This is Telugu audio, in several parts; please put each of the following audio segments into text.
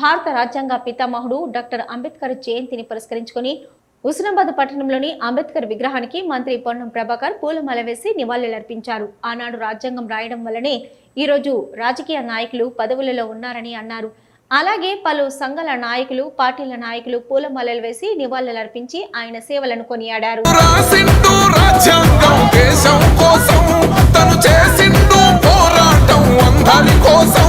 భారత రాజ్యాంగ పితామహుడు డాక్టర్ అంబేద్కర్ జయంతిని పురస్కరించుకుని హుస్నాబాద్ పట్టణంలోని అంబేద్కర్ విగ్రహానికి మంత్రి పొన్నం ప్రభాకర్ పూలమాల వేసి నివాళులర్పించారు. ఆనాడు రాజ్యాంగం రాయడం వల్లనే ఈరోజు రాజకీయ నాయకులు పదవులలో ఉన్నారని అన్నారు. అలాగే పలు సంఘాల నాయకులు పార్టీల నాయకులు పూలమాలలు వేసి నివాళులర్పించి ఆయన సేవలను కొనియాడారు. కోసం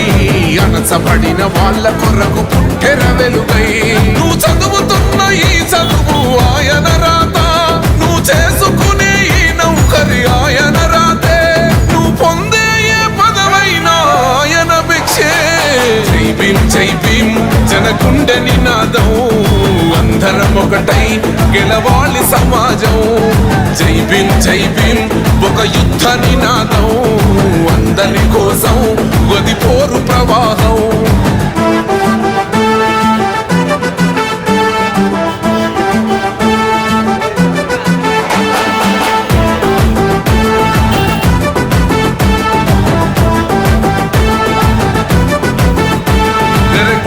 అనసపడిన వాళ్ళ కొరకు పుట్టెర వెలుగై. నువ్వు చదువుతున్న ఈ చదువు ఆయన రాత. నువ్వు చేసుకునే ఈ నౌకరి ఆయన రాతే. నువ్వు పొందే ఏ పదవైన ఆయన భిక్షే. జై భీం జై భీం జనకుండె నినాదం. అందరం ఒకటై గెలవాలి సమాజం. జై భీం జై భీం ఒక యుద్ధ నినాదం. అందరి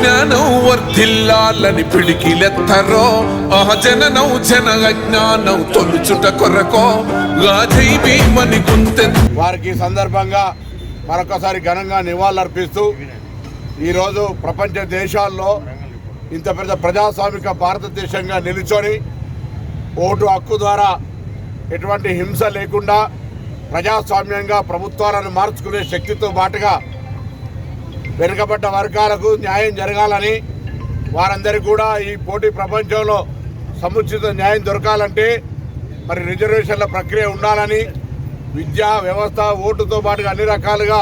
జ్ఞానం వర్ధిల్లాలని పిడికిలెత్తరో. ఆ జననం జన అజ్ఞానం తొలుచుట కొరకో గాజై గుంతె వారికి సందర్భంగా మరొకసారి ఘనంగా నివాళులర్పిస్తూ ఈరోజు ప్రపంచ దేశాల్లో ఇంత పెద్ద ప్రజాస్వామిక భారతదేశంగా నిలుచొని ఓటు హక్కు ద్వారా ఎటువంటి హింస లేకుండా ప్రజాస్వామ్యంగా ప్రభుత్వాలను మార్చుకునే శక్తితో పాటుగా వెనుకబడ్డ వర్గాలకు న్యాయం జరగాలని వారందరికీ కూడా ఈ పోటీ ప్రపంచంలో సముచిత న్యాయం దొరకాలంటే మరి రిజర్వేషన్ల ప్రక్రియ ఉండాలని విద్యా వ్యవస్థ ఓటుతో పాటుగా అన్ని రకాలుగా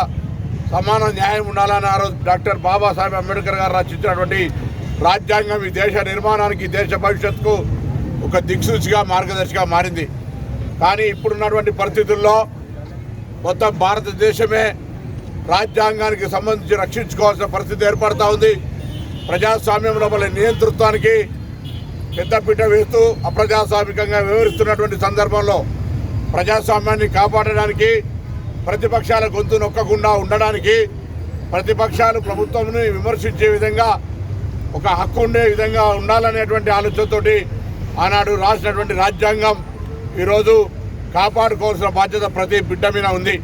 సమాన న్యాయం ఉండాలని ఆ రోజు డాక్టర్ బాబాసాహెబ్ అంబేద్కర్ గారు రచించినటువంటి రాజ్యాంగం ఈ దేశ నిర్మాణానికి దేశ భవిష్యత్తుకు ఒక దిక్సూచిగా మార్గదర్శిగా మారింది. కానీ ఇప్పుడున్నటువంటి పరిస్థితుల్లో మొత్తం భారతదేశమే రాజ్యాంగానికి సంబంధించి రక్షించుకోవాల్సిన పరిస్థితి ఏర్పడతా ఉంది. ప్రజాస్వామ్యం లోపల నియంతృత్వానికి పెద్దపీట వేస్తూ అప్రజాస్వామికంగా వ్యవహరిస్తున్నటువంటి సందర్భంలో ప్రజాస్వామ్యాన్ని కాపాడడానికి ప్రతిపక్షాల గొంతు నొక్కకుండా ఉండడానికి ప్రతిపక్షాలు ప్రభుత్వంని విమర్శించే విధంగా ఒక హక్కు ఉండే విధంగా ఉండాలనేటువంటి ఆలోచనతోటి ఆనాడు రాసినటువంటి రాజ్యాంగం ఈరోజు కాపాడుకోవాల్సిన బాధ్యత ప్రతి బిడ్డ మీద ఉంది.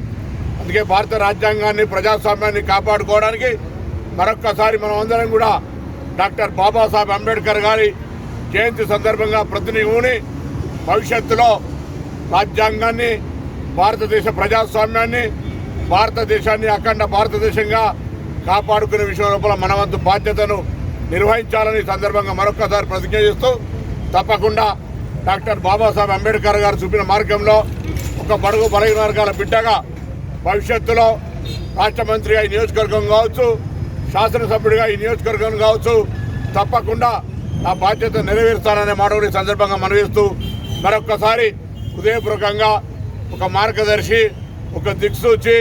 అందుకే భారత రాజ్యాంగాన్ని ప్రజాస్వామ్యాన్ని కాపాడుకోవడానికి మరొక్కసారి మనం అందరం కూడా డాక్టర్ బాబాసాహెబ్ అంబేద్కర్ గారి జయంతి సందర్భంగా ప్రతినిధుని భవిష్యత్తులో రాజ్యాంగాన్ని భారతదేశ ప్రజాస్వామ్యాన్ని భారతదేశాన్ని అఖండ భారతదేశంగా కాపాడుకునే విషయం లోపల మన వంతు బాధ్యతను నిర్వహించాలని సందర్భంగా మరొక్కసారి ప్రతిజ్ఞ చేస్తూ తప్పకుండా డాక్టర్ బాబాసాహెబ్ అంబేద్కర్ గారు చూపిన మార్గంలో ఒక బడుగు బలహీన వర్గాల బిడ్డగా భవిష్యత్తులో రాష్ట్ర మంత్రిగా ఈ నియోజకవర్గం కావచ్చు శాసనసభ్యుడిగా ఈ నియోజకవర్గం కావచ్చు తప్పకుండా నా బాధ్యత నెరవేరుస్తాననే మాట ఈ సందర్భంగా మనవిస్తూ మరొక్కసారి హృదయపూర్వకంగా ఒక మార్గదర్శి ఒక దిక్సూచి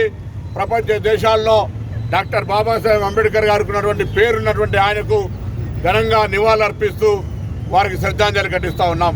ప్రపంచ దేశాల్లో డాక్టర్ బాబాసాహెబ్ అంబేద్కర్ గారికి ఉన్నటువంటి పేరున్నటువంటి ఆయనకు ఘనంగా నివాళులర్పిస్తూ వారికి శ్రద్ధాంజలి ఘటిస్తూ ఉన్నాం.